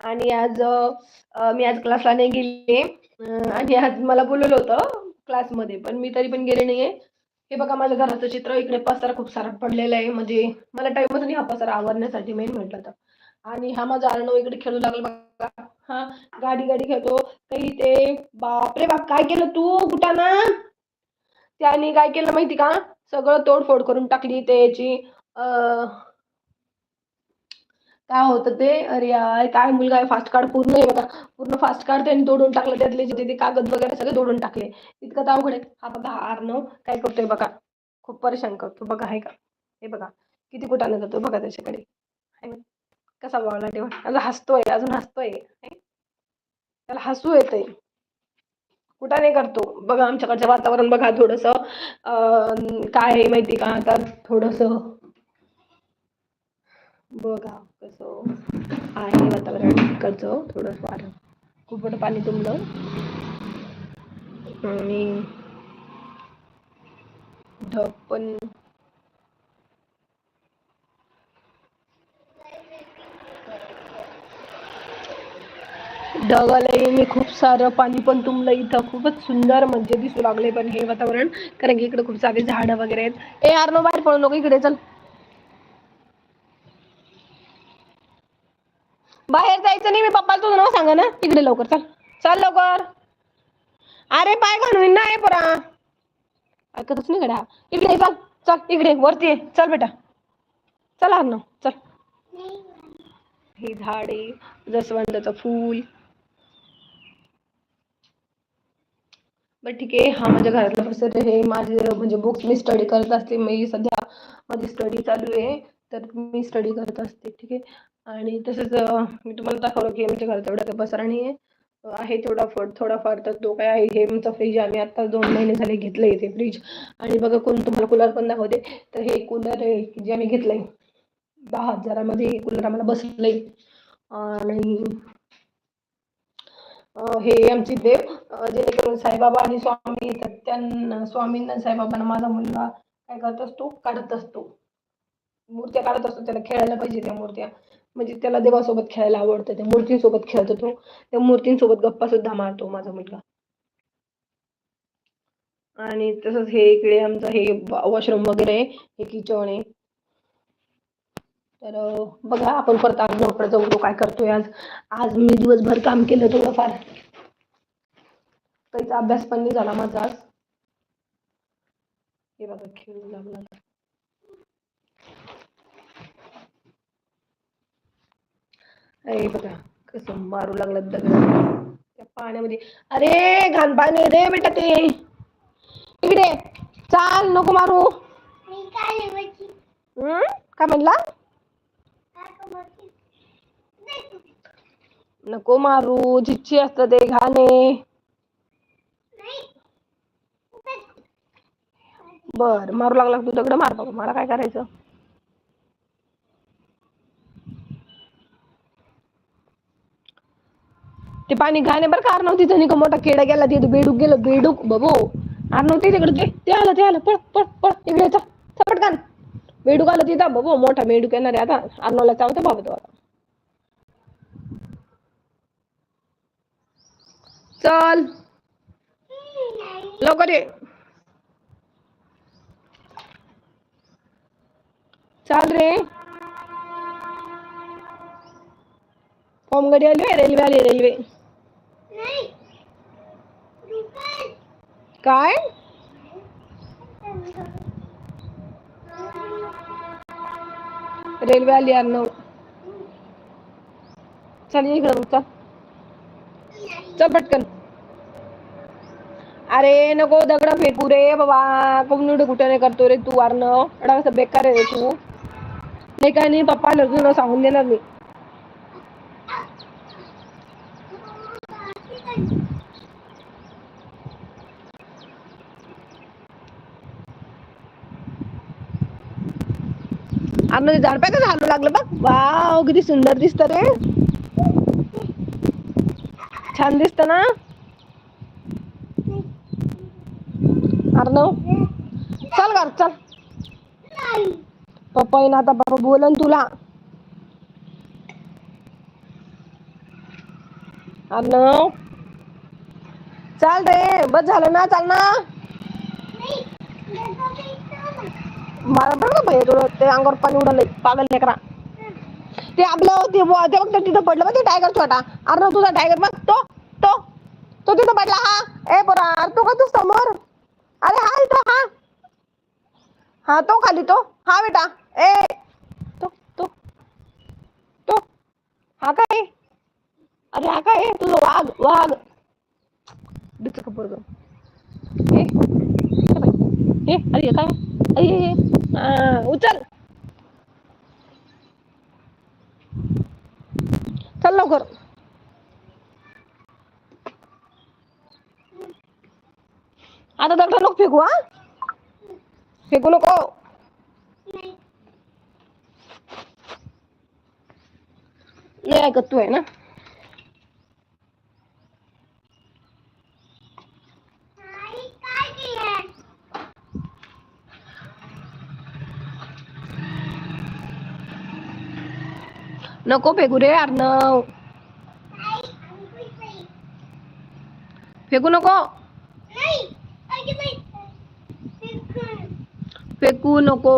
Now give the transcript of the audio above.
आणि आज मी आज क्लासला नाही गेले आणि आज मला बोलवलं होतं क्लासमध्ये पण मी तरी पण गेले नाहीये. हे बघा माझ्या घराचं चित्र इकडे पसारा खूप सारा पडलेला आहे. म्हणजे मला टाइमच नाही हा पसारा आवरण्यासाठी मेन म्हटलं तर. आणि हा माझा अर्णव इकडे खेळू लागला बघा. हा गाडी गाडी खेळतो. काही ते बापरे बाप काय केलं तू कुटाना त्याने काय केलं माहिती का? सगळं तोडफोड करून टाकली त्याची. अं, काय होतं ते? अरे यार काय मुलगा आहे फास्ट कार्ड पूर्ण आहे बघा. पूर्ण फास्ट कार्ड त्यांनी तोडून टाकलं त्यातले जे ते कागद वगैरे सगळे तोडून टाकले. इतकं तर अवघड आहे. हा बघा हा अर्णव काय करतोय बघा. खूप परेशान करतो बघा आहे का? हे बघा किती कुठानं जातो बघा त्याच्याकडे. कसा बोलला तेव्हा अजून हसतोय अजून हसतोय. है? त्याला हसू येतंय. कुठाने करतो? बघा आमच्याकडचं वातावरण बघा थोडस. काय आहे माहिती का? आता थोडस बघा कसं आहे वातावरण इकडचं थोडं फार खूप मोठं पाणी तुंबलं. आणि ढग पण ढग आलंय मी खूप सारं पाणी पण तुंबलं इथं. खूपच सुंदर म्हणजे दिसू लागले पण हे वातावरण. कारण की इकडे खूप सारे झाडं वगैरे आहेत. ए यार नो बाहेर पळू नको. इकडे चल. बाहेर जायचं नाही, मी पप्पाला तुझं नाव सांगा ना इकडे लवकर, चल. चल लवकर. अरे, पाय घालून नाही परा. ऐकतच नाही गड्या. इकडे चल चल, इकडे, वरती. चल बेटा. चल अर्णव चल. हे झाड आहे फूल. ठीक आहे. हा माझ्या घरातला परिसर हे माझे, म्हणजे बुक्स मी स्टडी करत असते. मी सध्या माझी स्टडी चालू आहे. तर मी स्टडी करत असते, ठीक आहे. आणि तसंच मी तुम्हाला दाखवलं की आमच्या घरात एवढा काही पसारा नाही आहे थोडा थोडाफार थोडाफार तर तो काय आहे हे आमचा फ्रीज आम्ही आता दोन महिने झाले घेतलं इथे ते फ्रीज आणि बघा कोण तुम्हाला कूलर पण दाखवते. तर हे कूलर आहे जे आम्ही घेतलंय. दहा हजारामध्ये कूलर आम्हाला बसलंय. आणि हे आमचे देव जेणेकरून साईबाबा आणि स्वामी येतात. त्यांना स्वामींना साईबाबांना माझा मुलगा काय करत असतो? काढत असतो. मूर्त्या काढत असतो. त्याला खेळायला पाहिजे त्या मूर्त्या. म्हणजे त्याला देवासोबत खेळायला आवडतं त्या मूर्तींसोबत खेळतो तो. त्या मूर्तींसोबत गप्पा सुद्धा मारतो माझा मुलगा. आणि तसंच हे इकडे आमचं हे वॉशरूम वगैरे हे किचन आहे. तर बघा आपण परत अर्णवकडे जाऊ तो काय करतोय आज. आज मी दिवसभर काम केलं थोडंफार. काहीच अभ्यास पण नाही झाला माझा आज. हे बघा खेळू लागला. अरे बघा कसं मारू लागला दगड त्या पाण्यामध्ये. अरे घाण पाणी रे बेटा ते. इकडे चाल नको मारू. हम्म काय म्हणला? नको मारू चिच्ची असतं ते घाणे बर मारू लागला तू दगड मार बाबा मला काय करायचं? ते पाणी घाणे बरं का अर्णव तिथं नाही का मोठा केडा गेला तिथं बेडूक गेलं बेडूक बाबो. अर्णव ते तिकडे ते आलं ते आलं. पळ पळ पळ. इकडे चल. बेडूक आलं तिथं. बाबो मोठा बेडूक येणार आहे आता. अर्णवला चावतं बाबा तो आता चल. लवकर ये. चाल रे. फॉर्म गाडी आली रेल्वे आली रेल्वे. काय रेल्वे आली अर्णव चल ये इकडं चल पटकन। अरे नको दगड फेकू रे बाबा कम्युनिटी कुठे करतो रे तू अर्णव एवढा बेकार रे तू। नाही काय नाही पप्पा तुला सांगून देणार मी झाड सुंदर रे. छान ना? अर्णव, चल घर, चल. पप्पा येईन आता बोलन तुला. अर्णव, चाल रे, बस ना, चाल ना. मला बरं ना भैया तुला ते अंगावर पाणी उडालंय. पागल लेकरा. ते आपलं ते व- ते बघ ते तिथं पडलं बघ ते टायगर छोटा अर तुझा टायगर बघ तो तो तो तिथं पडला हा. ए पोरा अरे तो का तू समोर. अरे हा इथं हा. हा तो खाली तो. हा बेटा. ए तो तो तो. हा काय अरे हा काय तुझं वाघ वाघ. बिच कपूर बाई. अरे हे काय? अरे हे, हे. हा, उचल. चल लवकर. आता दगड नको फेकू हा. फेकू नको. ये ऐकत तू आहे ना. नको फेकू रे अर्णव. फेकू नको. फेकू नको.